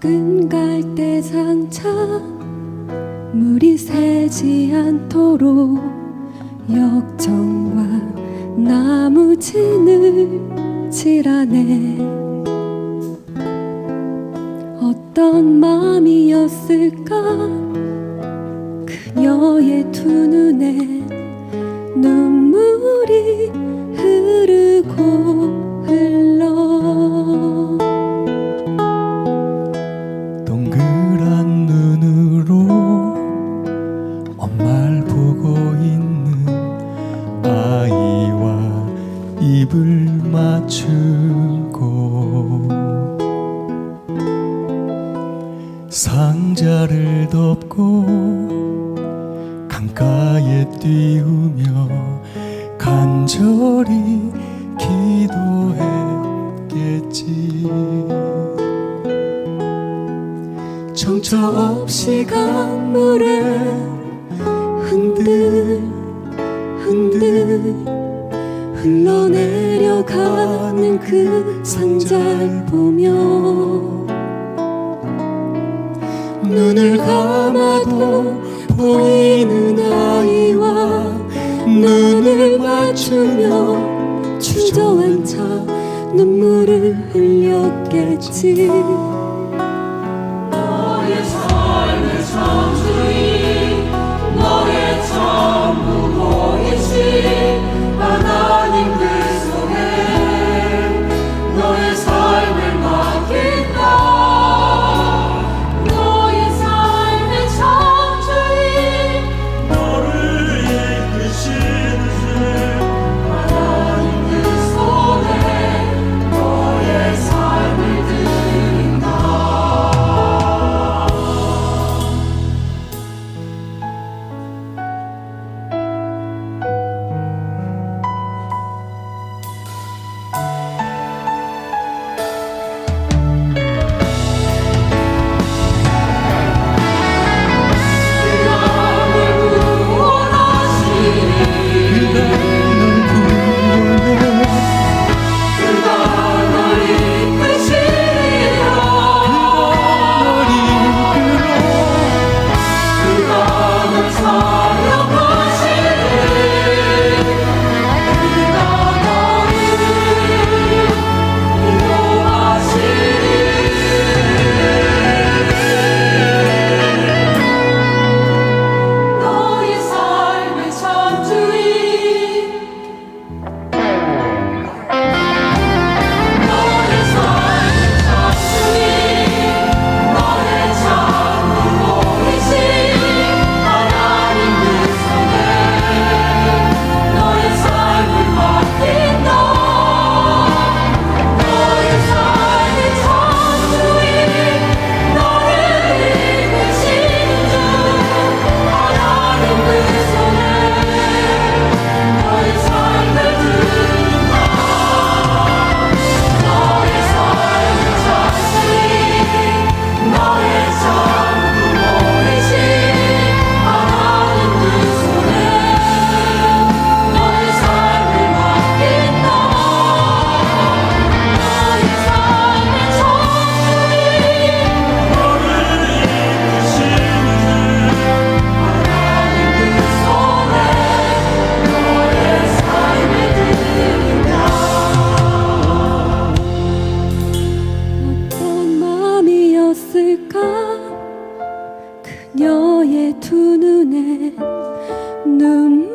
작은 갈대 상차 물이 새지 않도록 역정과 나무진을 칠하네. 어떤 마음이었을까? 그녀의 두 눈에 동그란 눈으로 엄마를 보고 있는 아이와 입을 맞추고 상자를 덮고 강가에 띄우며 정처 없이 강물에 흔들 흔들 흘러내려가는 그 상자를 보며 눈을 감아도 보이는 아이와 눈을 맞추며 주저앉아 눈물을 흘렸겠지 두 눈에 눈물